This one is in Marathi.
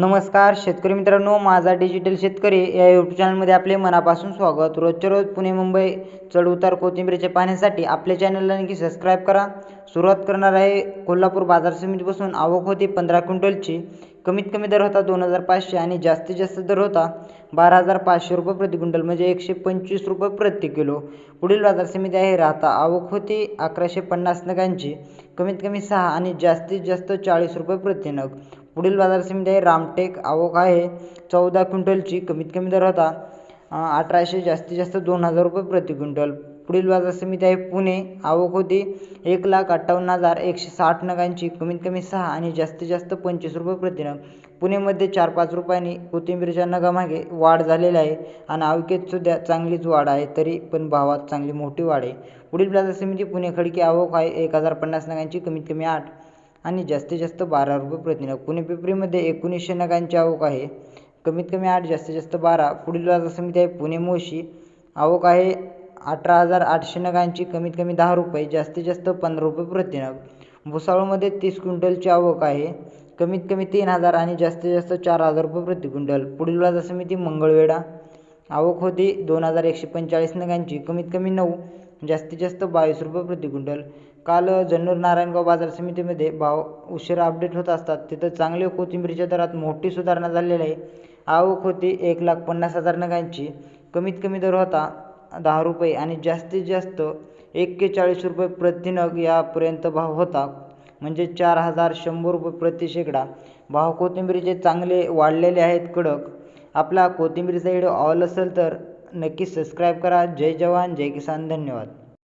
नमस्कार शेतकरी मित्रांनो माझा डिजिटल शेतकरी या यूट्यूब चॅनलमध्ये आपले मनापासून स्वागत. रोजच्या रोज पुणे मुंबई चढउतार कोथिंबीरीचे पाहण्यासाठी आपल्या चॅनलला नक्की सबस्क्राईब करा. सुरुवात करणार आहे कोल्हापूर बाजार समितीपासून. आवक होती पंधरा क्विंटलची. कमीत कमी दर होता दोन हजार पाचशे आणि जास्तीत जास्त दर होता बारा हजार पाचशे रुपये प्रति क्विंटल म्हणजे एकशे पंचवीस रुपये प्रति किलो. पुढील बाजार समिती आहे राहता आवक होती अकराशे पन्नास नगांची. कमीत कमी सहा आणि जास्तीत जास्त चाळीस रुपये प्रति नग. पुढील बाजार समिती आहे रामटेक आवक आहे. चौदा क्विंटलची कमीत कमी दर होता अठराशे जास्तीत जास्त दोन हजार रुपये प्रति क्विंटल. पुढील बाजार समिती आहे पुणे आवक होती एक लाख अठ्ठावन्न हजार एकशे साठ नगांची कमीत कमी सहा आणि जास्तीत जास्त पंचवीस रुपये प्रति नग. पुणेमध्ये चार पाच रुपयांनी कोथिंबीरच्या नगामागे वाढ झालेली आहे आणि आवकेत सुद्धा चांगलीच वाढ आहे तरी पण भावात चांगली मोठी वाढ आहे. पुढील बाजार समिती पुणे खडकी आवक आहे एक हजार पन्नास नगांची कमीत कमी आठ. आणि जास्तीत जास्त बारा रुपये प्रतिनग पुणे पिपरीमध्ये एकोणीसशे नगांची आवक आहे. कमीत कमी आठ जास्तीत जास्त बारा. पुढील बाजार समिती आहे पुणे मोशी. आवक आहे अठरा हजार आठशे नगांची कमीत कमी दहा रुपये जास्तीत जास्त पंधरा रुपये प्रतिनग भुसावळमध्ये तीस क्विंटलची आवक आहे. कमीत कमी तीन हजार आणि जास्तीत जास्त चार हजार रुपये प्रति क्विंटल. पुढील बाजार समिती मंगळवेढा. आवक होती दोन हजार एकशे पंचेचाळीस नगांची कमीत कमी नऊ. जास्तीत जास्त बावीस रुपये प्रति क्विंटल. काल जन्नूर नारायणगाव बाजार समितीमध्ये भाव उशिरा अपडेट होत असतात. तिथं चांगले कोथिंबीरीच्या दरात मोठी सुधारणा झालेली आहे. आवक होती एक लाख पन्नास हजार नगांची. कमीत कमी दर होता दहा रुपये आणि जास्तीत जास्त एक्केचाळीस रुपये प्रति नग यापर्यंत भाव होता. म्हणजे चार हजार शंभर रुपये प्रति शेकडा. भाव कोथिंबीरीचे चांगले वाढलेले आहेत कडक. आपला कोथिंबीरीचा व्हिडिओ आवडला असेल तर नक्की सबस्क्राईब करा. जय जवान जय किसान धन्यवाद.